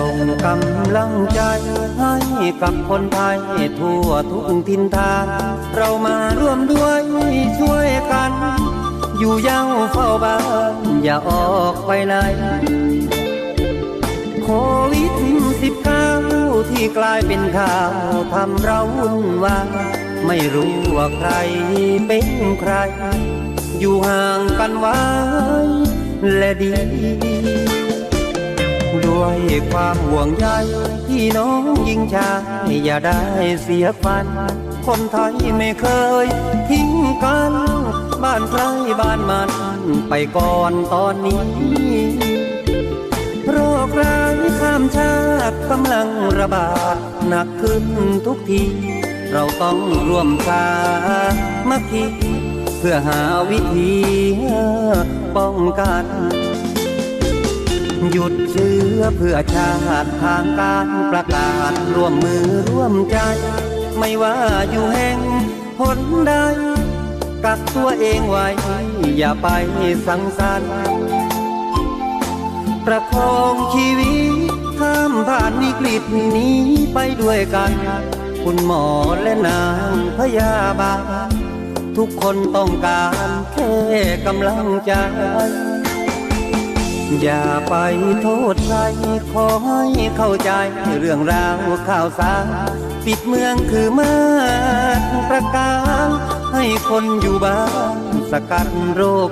ส่งกำลังใจให้กับคนไทยทั่วทุกทินทานเรามาร่วมด้วยช่วยกัน อยู่เยังเฝ้าบ้านอย่าออกไปไหนโควิดสิบเก้าที่กลายเป็นข่าวทำเราวุ่นวายไม่รู้ว่าใครเป็นใคร อยู่ห่างกันไว้และดี ด้วยความห่วงใยพี่น้องยิงชายอย่าได้เสียฟัน คนไทยไม่เคยทิ้งกัน บ้านใครบ้านมันไปก่อนตอนนี้โรคร้ายข้ามชาติกำลังระบาดหนักขึ้นทุกที เราต้องร่วมสามัคคีเพื่อหาวิธีป้องกัน หยุดเชื้อเพื่อชาติทางการประกาศร่วมมือร่วมใจ ไม่ว่าอยู่แห่งหนใดกักตัวเองไว้ อย่าไปสังสรรค์ประคองชีวิตข้ามผ่านวิกฤตนี้ไปด้วยกัน คุณหมอและนางพยาบาลทุกคนต้องการแค่กำลังใจ อย่าไปโทษใครขอให้เข้าใจเรื่องราวข่าวสารปิดเมืองคือมาตรประการให้คนอยู่บ้านสกัดโรค